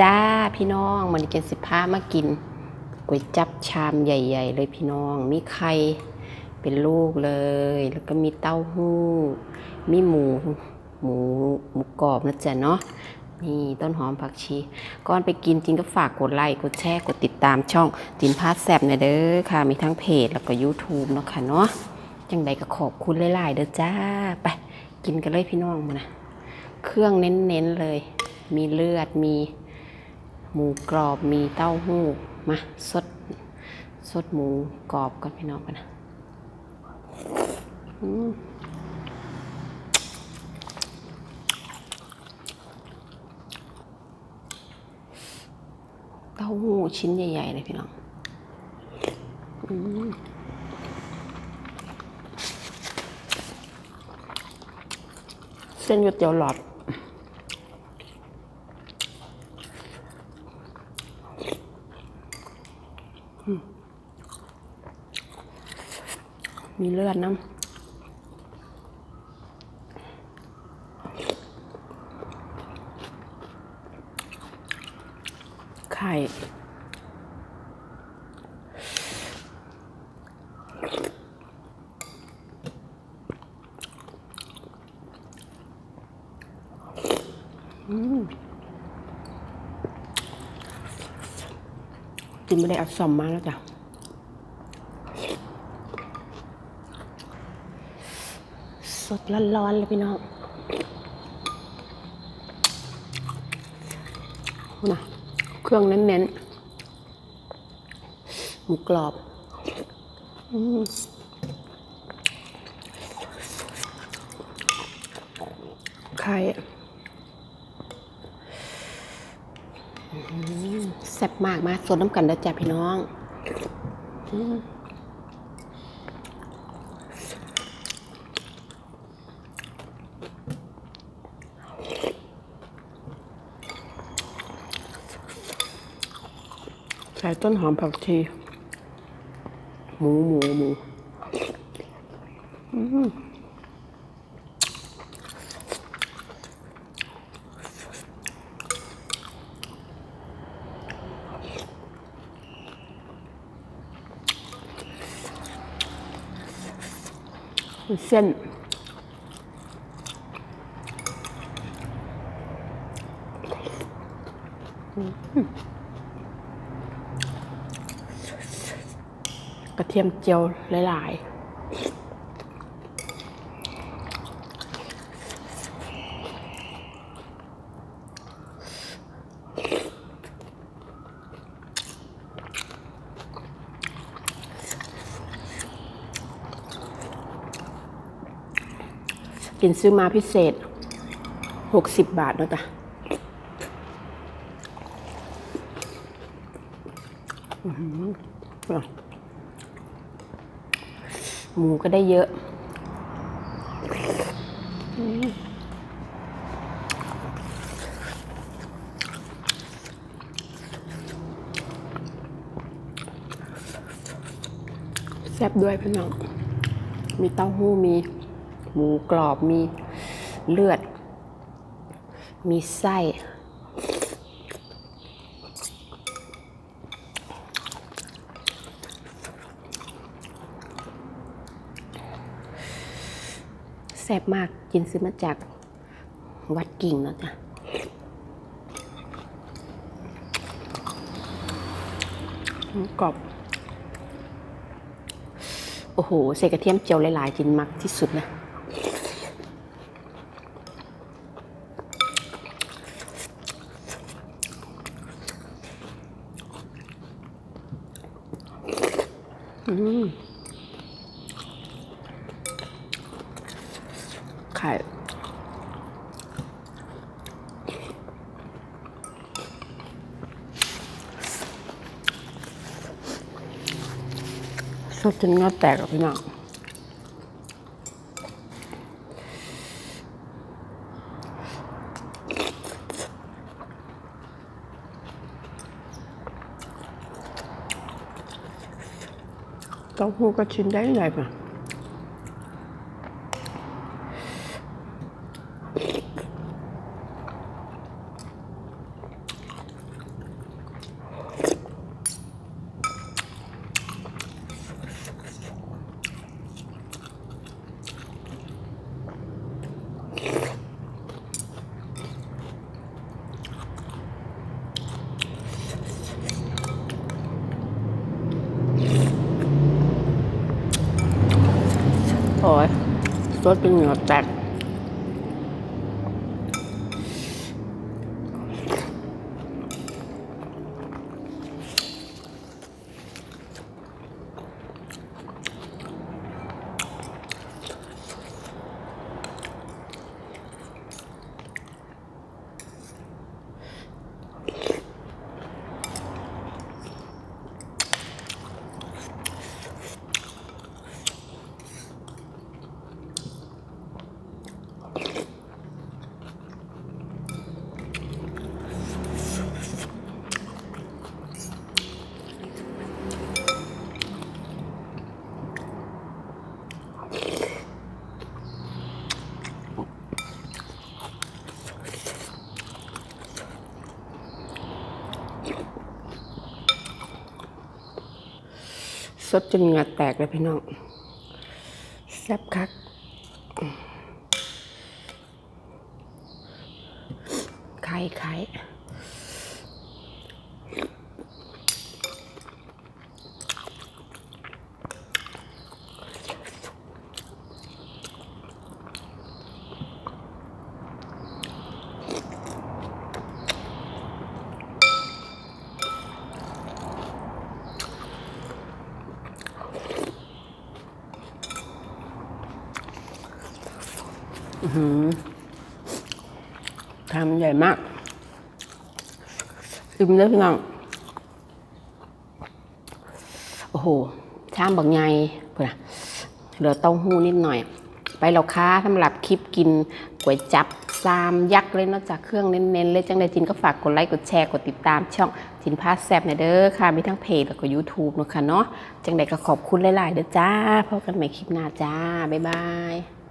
จ้าพี่น้องมันจะสิพามากินก๋วยจับชามใหญ่ ๆ เลยพี่น้อง มีไข่เป็นลูกเลย แล้วก็มีเต้าหู้ มีหมูหมูหมูกรอบนะจ๊ะเนาะนี่ต้นหอมผักชี ก่อนไปกินจริงก็ฝากกดไลค์กดแชร์กดติดตามช่องจินพาสแซบเนะเด้อค่ะ มีทั้งเพจแล้วก็ YouTube เนาะค่ะเนาะจังใดก็ขอบคุณหลายๆเด้อจ้า ไปกินกันเลยพี่น้องมานะเครื่องเน้นๆเลย มีเลือดมี หมูกรอบมีเต้าหู้มาสดสดหมูกรอบก่อนพี่น้องกันนะเต้าหู้ชิ้นใหญ่ๆเลยพี่น้องอเส้นก๋วยเตี๋ยวหลอด มีเลือดน้ำไข่อืมกินไม่ได้อาซอมมาแล้วจ้ะ สดร้อนๆเลยพี่น้องนะเครื่องเน้นๆหมูกรอบอืมไข่แซ่บมากมาสดน้ำกันนะจ๊ะพี่น้อง อืม ส่ต้นหอมผักชี หมูหมูหมูอืมเส้น กระเทียมเจียวหลายๆกินซื้อมาพิเศษ 60 บาทนะจ๊ะอื้อหืออะ หมูก็ได้เยอะแซ่บด้วยพี่น้อง มีเต้าหู้ มีหมูกรอบ มีเลือด มีไส้ แซ่บมากกินซื้อมาจากวัดกิ่งเนาะจ้ะกรอบ โอ้โหใส่กระเทียมเจียวหลายๆกินมักที่สุดนะอืม ไข่สดจนเงาแตกอะพี่น้องเต้าหู้ก็ชิ้นได้ใหญ่ป่ะ โอ้ยรสเป็นเหงื่อแตก สดจนเหงื่อแตกเลยพี่น้องแซ่บคักไข่ไข่ ทำใหญ่มากอิ่มเลยพี่น้อง โอ้โหชามบักไงเพื่อนเหลือเต้าหู้นิดหน่อย ไปแล้วค้าสำหรับคลิปกินก๋วยจับซามยักษ์เลยนอกจากเครื่องเน้นๆ เลยจังใดจินก็ฝากกดไลค์กดแชร์กดติดตามช่องจินพาสแซบในอยเด้อค่ะ มีทั้งเพจแล้วก็ YouTube เนะค่ะเนาะจังใดก็ขอบคุณหลายๆเด้อจ้าพบกันใหม่คลิปหน้าจ้า บ๊ายบาย